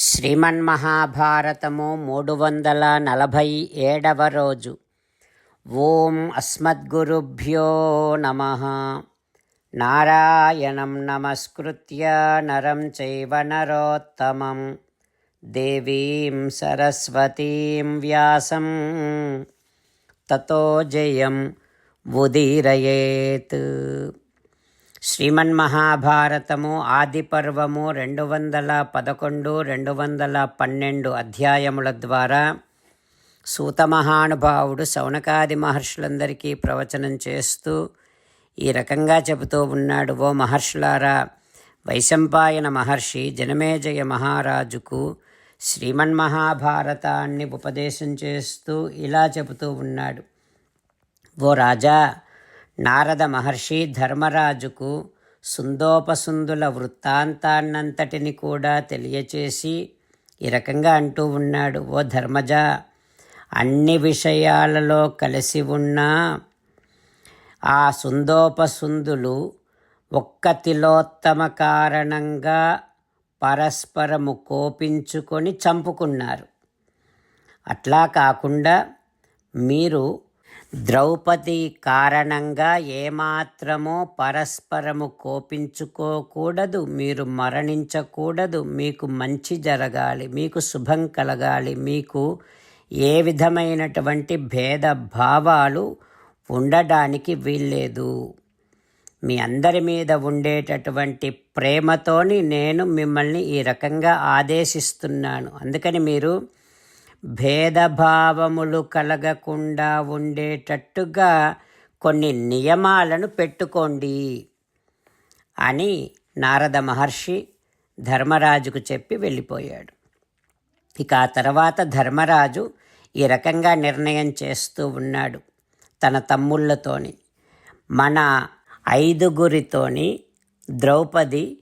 శ్రీమన్మహాభారతము మూడు వందల నలభై ఏడవ రోజు. ఓం అస్మద్గురుభ్యో నమ. నారాయణం నమస్కృత్య నరం చైవ నరోత్తమం. దేవీం సరస్వతీం వ్యాసం. తతో జయం ఉదీరయేత్. శ్రీమన్మహాభారతము ఆది పర్వము రెండు వందల పదకొండు రెండు వందల పన్నెండు అధ్యాయముల ద్వారా సూత మహానుభావుడు శౌనకాది మహర్షులందరికీ ప్రవచనం చేస్తూ ఈ రకంగా చెబుతూ ఉన్నాడు ఓ మహర్షులారా వైశంపాయన మహర్షి జనమేజయ మహారాజుకు శ్రీమన్మహాభారతాన్ని ఉపదేశం చేస్తూ ఇలా చెబుతూ ఉన్నాడు. ఓ రాజా నారద మహర్షి ధర్మరాజుకు సుందోపసుందుల వృత్తాంతాన్నంతటిని కూడా తెలియచేసి ఈ రకంగా అంటూ ఉన్నాడు ఓ ధర్మజ అన్ని విషయాలలో కలిసి ఉన్న ఆ సుందోపసుందులు ఒక్క తిలోత్తమ కారణంగా పరస్పరము కోపించుకొని చంపుకున్నారు. అట్లా కాకుండా మీరు ద్రౌపది కారణంగా ఏమాత్రమో పరస్పరము కోపించుకోకూడదు మీరు మరణించకూడదు. మీకు మంచి జరగాలి మీకు శుభం కలగాలి మీకు ఏ విధమైనటువంటి భేదభావాలు ఉండడానికి వీల్లేదు. మీ అందరి మీద ఉండేటటువంటి ప్రేమతోని నేను మిమ్మల్ని ఈ రకంగా ఆదేశిస్తున్నాను. అందుకని మీరు భేదభావములు కలగకుండా ఉండేటట్టుగా కొన్ని నియమాలను పెట్టుకోండి అని నారద మహర్షి ధర్మరాజుకు చెప్పి వెళ్ళిపోయాడు. ఇక ఆ తర్వాత ధర్మరాజు ఈ రకంగా నిర్ణయం చేస్తూ ఉన్నాడు తన తమ్ముళ్ళతోని. మన ఐదుగురితోని ద్రౌపది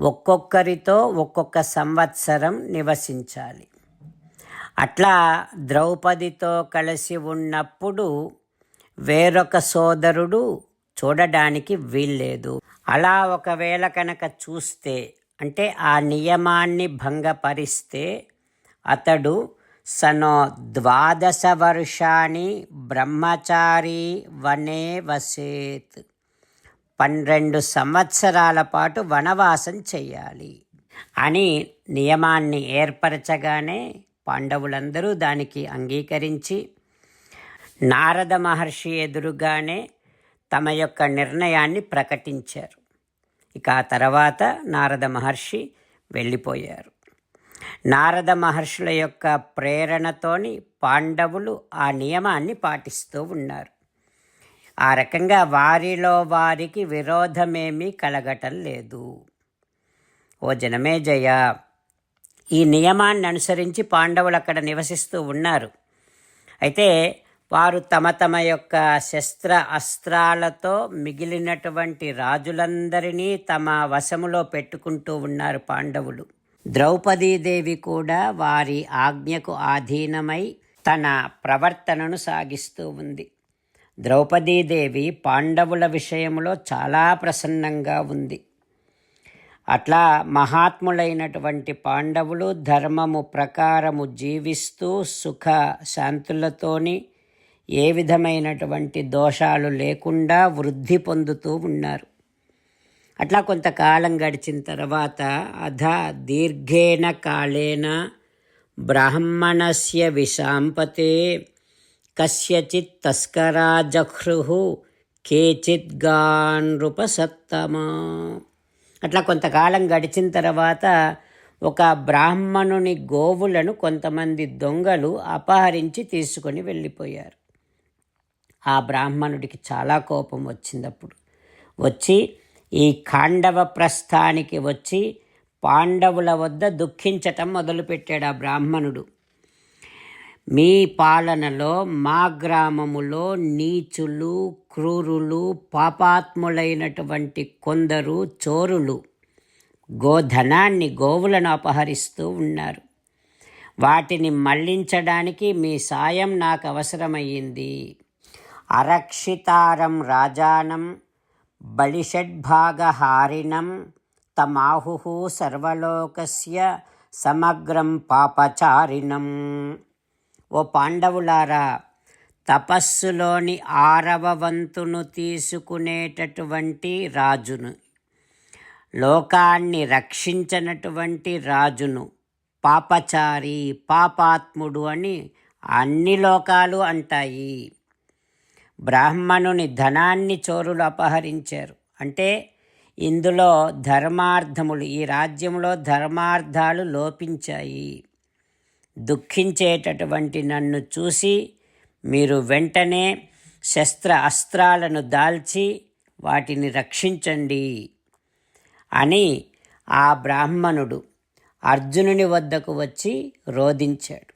ఒక్కొక్కరితో ఒక్కొక్క సంవత్సరం నివసించాలి. అట్లా ద్రౌపదితో కలిసి ఉన్నప్పుడు వేరొక సోదరుడు చూడడానికి వీల్లేదు. అలా ఒకవేళ కనుక చూస్తే అంటే ఆ నియమాన్ని భంగపరిస్తే అతడు సనో ద్వాదశ వర్షాన్ని బ్రహ్మచారి వనే వసేత్. పన్నెండు సంవత్సరాల పాటు వనవాసం చేయాలి అని నియమాన్ని ఏర్పరచగానే పాండవులందరూ దానికి అంగీకరించి నారద మహర్షి ఎదురుగానే తమ యొక్క నిర్ణయాన్ని ప్రకటించారు. ఇక ఆ తర్వాత నారద మహర్షి వెళ్ళిపోయారు. నారద మహర్షుల యొక్క ప్రేరణతోని పాండవులు ఆ నియమాన్ని పాటిస్తూ ఉన్నారు. ఆ రకంగా వారిలో వారికి విరోధమేమీ కలగటం లేదు. ఓ జనమేజయ ఈ నియమాన్ని అనుసరించి పాండవులు అక్కడ నివసిస్తూ ఉన్నారు. అయితే వారు తమ తమ యొక్క శస్త్ర అస్త్రాలతో మిగిలినటువంటి రాజులందరినీ తమ వశములో పెట్టుకుంటూ ఉన్నారు పాండవులు. ద్రౌపదీదేవి కూడా వారి ఆజ్ఞకు ఆధీనమై తన ప్రవర్తనను సాగిస్తూ ఉంది. ద్రౌపదీదేవి పాండవుల విషయంలో చాలా ప్రసన్నంగా ఉంది. అట్లా మహాత్ములైనటువంటి పాండవులు ధర్మము ప్రకారము జీవిస్తూ సుఖ శాంతులతోని ఏ విధమైనటువంటి దోషాలు లేకుండా వృద్ధి పొందుతూ ఉన్నారు. అట్లా కొంతకాలం గడిచిన తర్వాత అధ దీర్ఘేణ కాళేన బ్రాహ్మణస్య విశాంపతే కస్యచిత్ తస్కరాజహృహు కేచిత్ గానృపసత్తమా అట్లా కొంతకాలం గడిచిన తర్వాత ఒక బ్రాహ్మణుని గోవులను కొంతమంది దొంగలు అపహరించి తీసుకొని వెళ్ళిపోయారు. ఆ బ్రాహ్మణుడికి చాలా కోపం వచ్చిందప్పుడు. వచ్చి ఈ ఖాండవ ప్రస్థానికి వచ్చి పాండవుల వద్ద దుఃఖించటం మొదలుపెట్టాడు ఆ బ్రాహ్మణుడు. మీ పాలనలో మా గ్రామములో నీచులు క్రూరులు పాపాత్ములైనటువంటి కొందరు చోరులు గోధనాన్ని గోవులను అపహరిస్తూ ఉన్నారు. వాటిని మళ్ళించడానికి మీ సాయం నాకు అవసరమయ్యింది. అరక్షితారం రాజానం బలిషడ్భాగహారిణం తమాహు సర్వలోకస్య సమగ్రం పాపచారిణం. ఓ పాండవులారా తపస్సులోని ఆరవ వంతును తీసుకునేటటువంటి రాజును లోకాన్ని రక్షించినటువంటి రాజును పాపచారి పాపాత్ముడు అని అన్ని లోకాలు అంటాయి. బ్రాహ్మణుని ధనాన్ని చోరులు అపహరించారు. అంటే ఇందులో ధర్మార్థములు ఈ రాజ్యంలో ధర్మార్థాలు లోపించాయి. దుఃఖించేటటువంటి నన్ను చూసి మీరు వెంటనే శస్త్ర అస్త్రాలను దాల్చి వాటిని రక్షించండి అని ఆ బ్రాహ్మణుడు అర్జునుని వద్దకు వచ్చి రోధించాడు.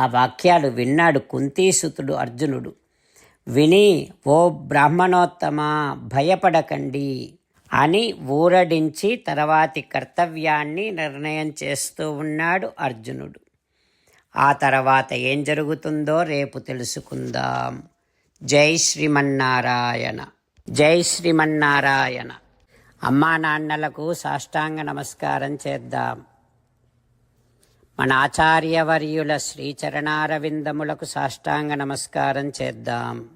ఆ వాక్యాలు విన్నాడు కుంతీసుతుడు అర్జునుడు. విని ఓ బ్రాహ్మణోత్తమ భయపడకండి. అని ఊరడించి తర్వాతి కర్తవ్యాన్ని నిర్ణయం చేస్తూ ఉన్నాడు అర్జునుడు. ఆ తర్వాత ఏం జరుగుతుందో రేపు తెలుసుకుందాం. జై శ్రీమన్నారాయణ. జై శ్రీమన్నారాయణ. అమ్మా నాన్నలకు సాష్టాంగ నమస్కారం చేద్దాం. మన ఆచార్యవర్యుల శ్రీచరణారవిందములకు సాష్టాంగ నమస్కారం చేద్దాం.